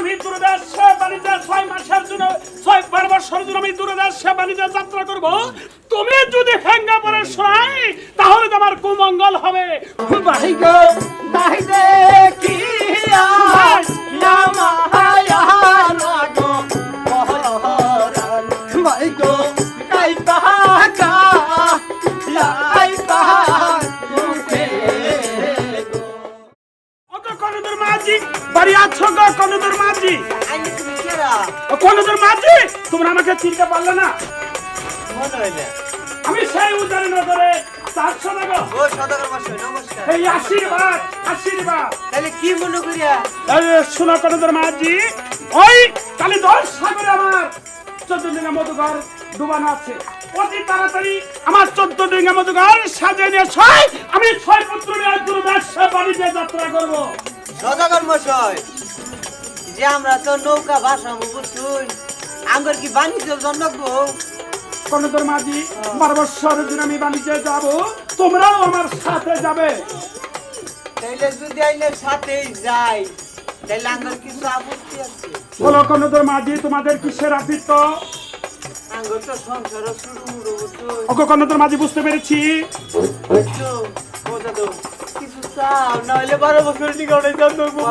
আমি দূরদেশে বাণিজ্যে ছয় মাসের জন্য, ছয় বারো বছর জন্য আমি দূরদেশে বাণিজ্যে যাত্রা করব। তুমি যদি ভেঙ্গে পড়ে শোনাই, তাহলে তোমার কুমঙ্গল হবে। ভাই গো তাই মায়া কনদর মাঝি? বাড়ি আছো গো কনদর মাঝি? আইনি তুমি কেরা ও কনদর মাঝি? তোমরা আমাকে চিনতে পারলে না। আমি সেই উদারে নজরে চারশো টাকা ও সদাগর মাসে নমস্কার। এই আশীর্বাদ আশীর্বাদ। তাহলে কি মনে করিয়া? এই শোনো কনদর মাঝি ওই কালি দশ সাগরে আমার চোদ্দ ডিঙ্গা মধুঘর ডুবানো আছে। অতি তাড়াতাড়ি আমার চোদ্দ ডিঙ্গা মধুঘর সাজিয়ে নিয়ে ছয় আমি ছয় পুত্র নিয়ে বাড়িতে যাত্রা করব। সদাগর মশাই যে আমরা তো নৌকা ভাসামু বুঝছুন? আঙ্গর কি বাণিজ্য জন্মবো কনদর মাঝি বারো বছরের দিন আমি বাণিজ্যে যাব তোমরাও আমার সাথে যাবে। তাইলে যদি আইনের সাথেই যাই তাইলে আঙ্গর কিছু আপত্তি আছে? বলো কনদর মাঝি তোমাদের কিসের আবৃত্ত আঙ্গর তো সংসার শুরু মুড়ো ওকে কনদর মাঝি বুঝতে পেরেছি। একটু বোঝা দাও চাও নাহলে বারো বছর দিকে অনেক জন্মবো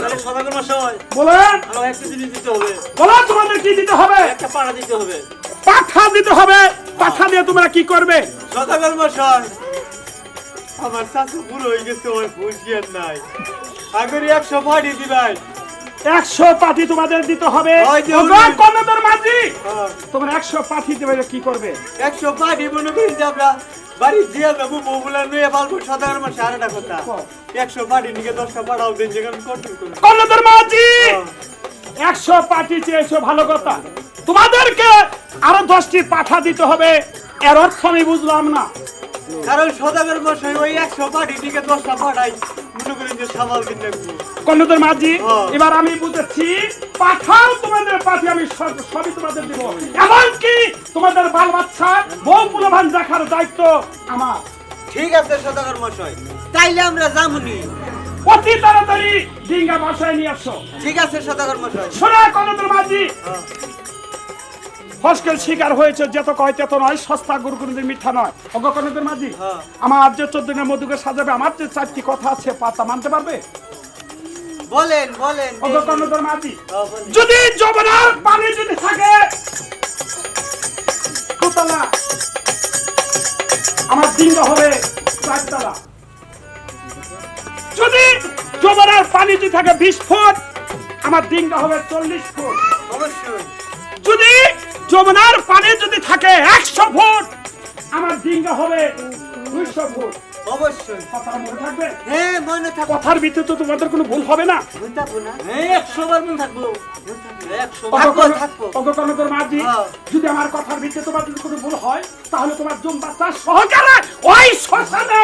তাহলে সদাগর মশাই বলেন। আমার একটা জিনিস দিতে হবে। বলো তোমাদের কি দিতে হবে? একটা পাড়া দিতে হবে। পাঠা দিতে হবে। পাঠা দিয়ে তোমরা কি করবে? সদাগর মশাই আমার শাশু বুড়ো হয়ে গেছে ওই হুঁশিয়ার নাই। আগের একশো পাড়ি দিবাই একশো পাঠি তোমাদের দিতে হবে। মাঝি! হ্যাঁ, তোমরা একশো পাঠি দেবে কি করবে? একশো পাঠি মনে করি আমরা বাড়ি দিয়ে যাব বউগুলা নিয়ে পালবো সাধারণ মশাই আর একটা কথা। একশো পাঠিয়ে নিয়ে দশটা পাঠাও দিন যেখানে মাঝি! হ্যাঁ। একশো পাঠি চেয়েছো ভালো কথা। তোমাদেরকে আরও দশটি পাঠা দিতে হবে এর অর্থ আমি বুঝলাম না। কারণ সদাগর মশাই ওই একশো নিয়ে দশটা পাড়াই মনে করি যে সামাল দিন কন্যদের মাঝি হ্যাঁ। এবার আমি বুঝেছি পাঠাও তোমাদের আমি সবই তোমাদের দিব। এমনকি তোমাদের বাল বাচ্চা বউ পুলভান দেখার দায়িত্ব আমার। ঠিক আছে সদাগর মশাই তাইলে আমরা যামুনি। অতি তাড়াতাড়ি ডিঙ্গা বাসায় নিয়ে আসো। ঠিক আছে সদাগর মশাই। শোনা কন্যদের মাঝি। ফসকের শিকার হয়েছে যত কয় তত নয় সস্তা গুরু গুরুদের মিথ্যা নয়। অজ্ঞ কন্যদের মাঝি হ্যাঁ। আমার যে চোদ্দ দিনের মধুকে সাজাবে আমার যে চারটি কথা আছে পাতা মানতে পারবে? বলেন বলেন অজ্ঞ কন্যদের মাঝি হ্যাঁ, যদি যমুনার পানি যদি থাকে দুতলা। আমার ডিঙ্গা হবে চারতলা। যদি যমুনার পানি যদি থাকে বিশ ফুট আমার ডিঙ্গা হবে চল্লিশ ফুট। অবশ্যই। যদি যমুনার পানি যদি থাকে একশো ফুট আমার ডিঙ্গা হবে দুইশো ফুট। অবশ্যই। কথাটা মনে থাকবে? হ্যাঁ মনে কথার তো তোমাদের কোনো ভুল হবে না। থাকব একশো বার মনে থাকব। মাঝি হ্যাঁ। যদি আমার কথার ভিত্তিতে তোমার যদি কোনো ভুল হয় তাহলে তোমার জম বাচ্চা সহকারে ওই শ্মশানে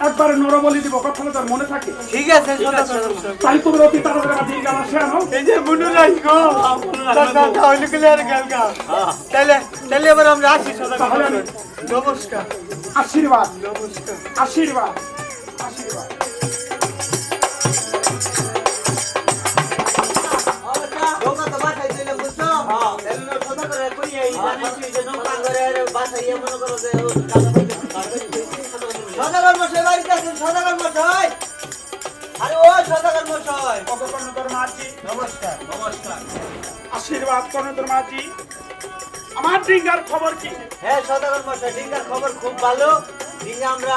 একবারে নরবলি দিব কথাটা তার মনে থাকে? ঠিক আছে তাই তুমি অতি তাড়াতাড়ি আনো। এই যে মনে রাখো তাহলে গেলে আর গেল গা তাহলে তাহলে এবার আমরা আসি সদাগর তাহলে আমি মশাই নমস্কার। আশীর্বাদ। নমস্কার। আশীর্বাদ। আশীর্বাদ। নৌকা তো বাসায় দিলে সদাগর মশাই বাড়িতে আছেন সদাগর মশাই? আরে ও সদাগর মশাই। তোর মাঝি নমস্কার। নমস্কার। আশীর্বাদ কর্ণধর মাঝি। আমার ডিঙ্গার খবর কি? হ্যাঁ সদাগর মশাই ডিঙ্গার খবর খুব ভালো। ডিঙ্গা আমরা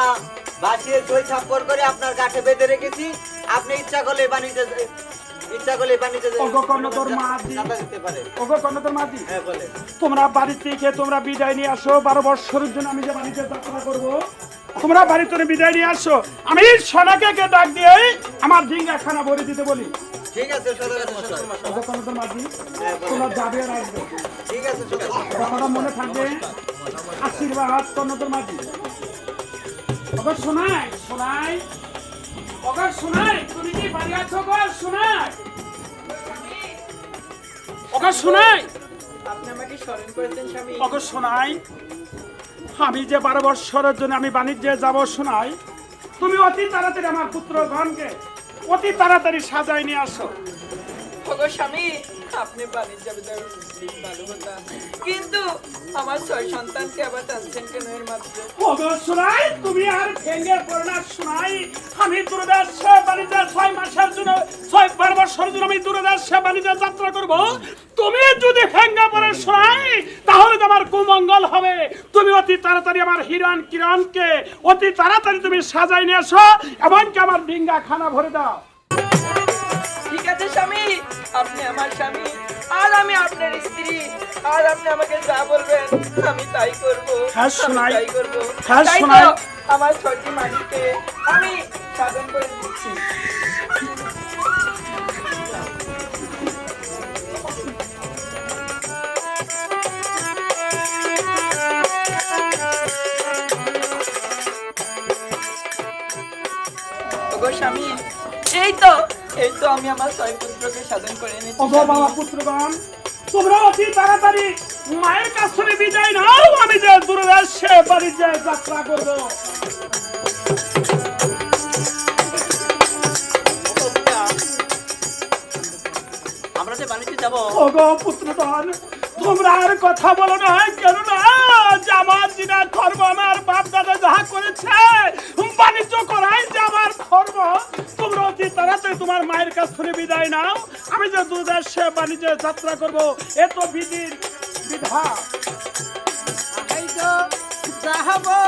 বাসিয়ে সই ছাপ্পর করে আপনার কাছে বেঁধে রেখেছি। আপনি ইচ্ছা করলে বাণিজ্য ইচ্ছা করলে মাঝি। মাঝি হ্যাঁ বলে তোমরা বাড়ি থেকে তোমরা বিদায় নিয়ে আসো। বারো বৎসরের জন্য আমি যে বাড়িতে যাত্রা করব তোমরা বাড়ি বিদায় নিয়ে আসো। আমি সোনাকে কে ডাক দিয়ে আমার ডিঙ্গা খানা ভরে দিতে বলি। ঠিক আছে মাঝি হ্যাঁ, তোমরা যাবে আর আসবে। ঠিক আছে কথাটা মনে থাকবে আশীর্বাদ কর্ণধর মাঝি অগর শোনাই শোনাই অগর শোনাই তুমি কি বাড়ি আছো গো শোনাই অগর শোনাই আপনি আমাকে স্মরণ করেছেন স্বামী। অগর শোনাই আমি যে বারো বৎসরের জন্য আমি বাণিজ্যে যাব শোনাই তুমি অতি তাড়াতাড়ি আমার পুত্রগণকে অতি তাড়াতাড়ি সাজাই নিয়ে আসো। ওগো স্বামী আপনি ভালো কথা কিন্তু আমার ছয় সন্তানকে আবার টানছেন কেন এর যাত্রা করব। তুমি যদি শোনাই তাহলে তো আমার কুমঙ্গল হবে। তুমি অতি তাড়াতাড়ি আমার হিরণ কিরণকে অতি তাড়াতাড়ি তুমি সাজাই নিয়ে এসো, এমনকি আমার ডিঙ্গা খানা ভরে দাও। ঠিক আছে স্বামী? আপনি আমার স্বামী। আর আমি আপনার স্ত্রী। আর আপনি আমাকে যা বলবেন আমি তাই করব। তাই করব। আমার ছয়টি মাটিকে আমি সাধন করে দিচ্ছি। তো আমি আমার ছয় পুত্রকে সাধন করে এনেছি। ওগো বাবা পুত্রগণ তোমরা অতি তাড়াতাড়ি মায়ের কাছ থেকে বিদায় নাও আমি যে বাণিজ্যে যাত্রা করব। আমরা যে বাণিজ্যে যাব ওগো পুত্রগণ তোমরা আর কথা বলো না কেন না যে আমার জিনা ধর্ম আমার বাপ দাদা যাহা করেছে বাণিজ্য করাই যে আমার ধর্ম। অতি তাড়াতাড়ি তোমার মায়ের কাছ থেকে বিদায় নাও। আমি যে দূরদেশে বাণিজ্যে যাত্রা করব এত তো বিধির বিধা ওগো,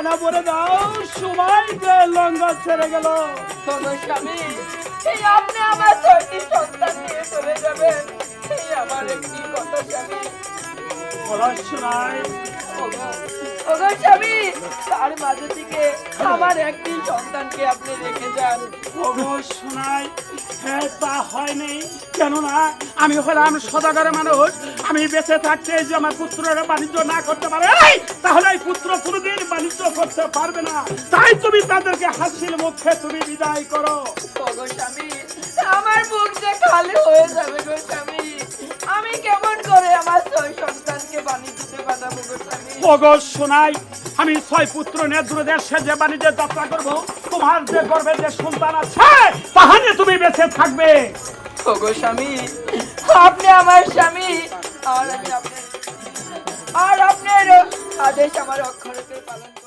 খানা পরে দাও সবাই যে ছেড়ে গেল। ওগো স্বামী, এই আপনি আমার ছয়টি সন্তান নিয়ে চলে যাবেন। এই আমার একটি কথা স্বামী বলো ওগো ওগো স্বামী তার মাঝে থেকে আমার একটি সন্তানকে আপনি রেখে যান। ওগো শোনাই হ্যাঁ তা হয়নি কেননা আমি হলাম সদাগরের মানুষ। আমি বেঁচে থাকতে যে আমার পুত্রের বাণিজ্য না করতে পারে তাহলে এই পুত্র কোনোদিন বাণিজ্য করতে পারবে না। তাই তুমি তাদেরকে হাসির মুখে তুমি বিদায় করো। ওগো স্বামী আমার বুক যে খালি হয়ে যাবে গো স্বামী। আমি কেমন করে আমার ছয় সন্তানকে বাণিজ্যতে পাঠাবো গো স্বামী ওগো শোনাই আমি ছয় পুত্র নিয়ে দূরে দেশে যে বাণিজ্যের যাত্রা করব। তোমার যে গর্বের যে সন্তান আছে তাহলে তুমি বেঁচে থাকবে। স্বামী আপনি আমার স্বামী আর আমি আপনার আর আপনার আদেশ আমার অক্ষরকে পালন